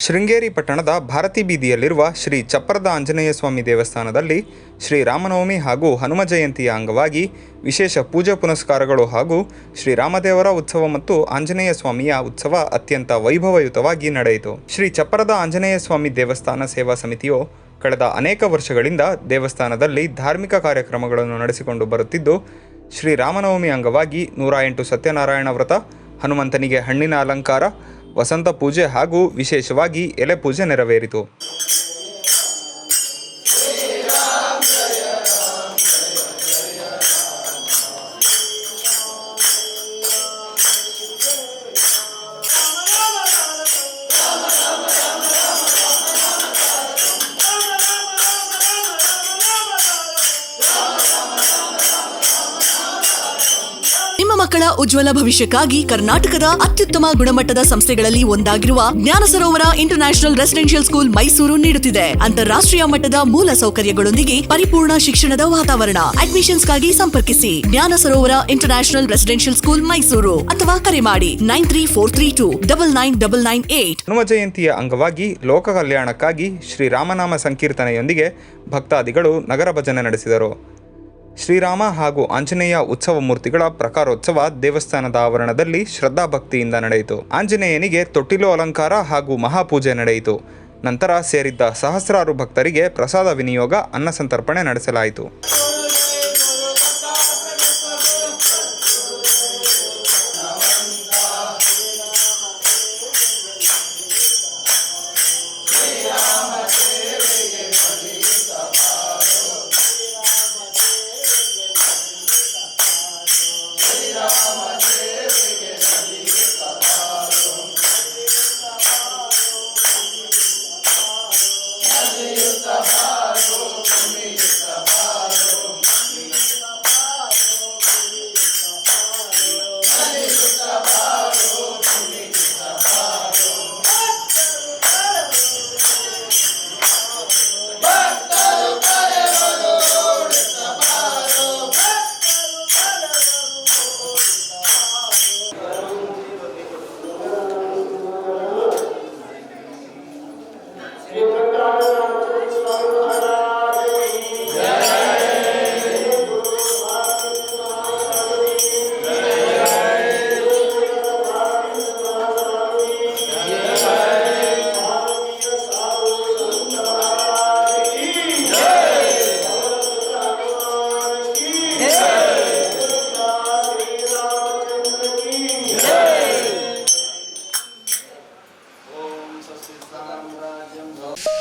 ಶೃಂಗೇರಿ ಪಟ್ಟಣದ ಭಾರತಿ ಬೀದಿಯಲ್ಲಿರುವ ಶ್ರೀ ಚಪ್ಪರದ ಆಂಜನೇಯ ಸ್ವಾಮಿ ದೇವಸ್ಥಾನದಲ್ಲಿ ಶ್ರೀ ರಾಮನವಮಿ ಹಾಗೂ ಹನುಮ ಜಯಂತಿಯ ಅಂಗವಾಗಿ ವಿಶೇಷ ಪೂಜೆ ಪುನಸ್ಕಾರಗಳು ಹಾಗೂ ಶ್ರೀರಾಮದೇವರ ಉತ್ಸವ ಮತ್ತು ಆಂಜನೇಯ ಸ್ವಾಮಿಯ ಉತ್ಸವ ಅತ್ಯಂತ ವೈಭವಯುತವಾಗಿ ನಡೆಯಿತು. ಶ್ರೀ ಚಪ್ಪರದ ಆಂಜನೇಯ ಸ್ವಾಮಿ ದೇವಸ್ಥಾನ ಸೇವಾ ಸಮಿತಿಯು ಕಳೆದ ಅನೇಕ ವರ್ಷಗಳಿಂದ ದೇವಸ್ಥಾನದಲ್ಲಿ ಧಾರ್ಮಿಕ ಕಾರ್ಯಕ್ರಮಗಳನ್ನು ನಡೆಸಿಕೊಂಡು ಬರುತ್ತಿದ್ದು ಶ್ರೀರಾಮನವಮಿ ಅಂಗವಾಗಿ ನೂರ ಎಂಟು ಸತ್ಯನಾರಾಯಣ ವ್ರತ, ಹನುಮಂತನಿಗೆ ಹಣ್ಣಿನ ಅಲಂಕಾರ ವಸಂತ ಪೂಜೆ ಹಾಗೂ ವಿಶೇಷವಾಗಿ ಎಲೆ ಪೂಜೆ ನೆರವೇರಿತು. ಮಕ್ಕಳ ಉಜ್ವಲ ಭವಿಷ್ಯಕ್ಕಾಗಿ ಕರ್ನಾಟಕದ ಅತ್ಯುತ್ತಮ ಗುಣಮಟ್ಟದ ಸಂಸ್ಥೆಗಳಲ್ಲಿ ಒಂದಾಗಿರುವ Jnana Sarovara international residential school Mysuru ನೀಡುತ್ತಿದೆ. ಅಂತಾರಾಷ್ಟ್ರೀಯ ಮಟ್ಟದ ಮೂಲ ಸೌಕರ್ಯಗಳೊಂದಿಗೆ ಪರಿಪೂರ್ಣ ಶಿಕ್ಷಣದ ವಾತಾವರಣ. ಅಡ್ಮಿಷನ್ಸ್ಗಾಗಿ ಸಂಪರ್ಕಿಸಿ. Jnana Sarovara international residential school Mysuru ಅಥವಾ ಕರೆ ಮಾಡಿ nine three four three two double nine double nine eight. Hanuma ಜಯಂತಿಯ ಅಂಗವಾಗಿ ಲೋಕ ಕಲ್ಯಾಣಕ್ಕಾಗಿ ಶ್ರೀರಾಮನಾಮ ಸಂಕೀರ್ತನೆಯೊಂದಿಗೆ ಭಕ್ತಾದಿಗಳು ನಗರ ಭಜನೆ ನಡೆಸಿದರು. ಶ್ರೀರಾಮ ಹಾಗೂ ಆಂಜನೇಯ ಉತ್ಸವ ಮೂರ್ತಿಗಳ ಪ್ರಕಾರೋತ್ಸವ ದೇವಸ್ಥಾನದ ಆವರಣದಲ್ಲಿ ಶ್ರದ್ಧಾಭಕ್ತಿಯಿಂದ ನಡೆಯಿತು. ಆಂಜನೇಯನಿಗೆ ತೊಟ್ಟಿಲು ಅಲಂಕಾರ ಹಾಗೂ ಮಹಾಪೂಜೆ ನಡೆಯಿತು. ನಂತರ ಸೇರಿದ್ದ ಸಹಸ್ರಾರು ಭಕ್ತರಿಗೆ ಪ್ರಸಾದ ವಿನಿಯೋಗ, ಅನ್ನ ಸಂತರ್ಪಣೆ ನಡೆಸಲಾಯಿತು.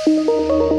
Música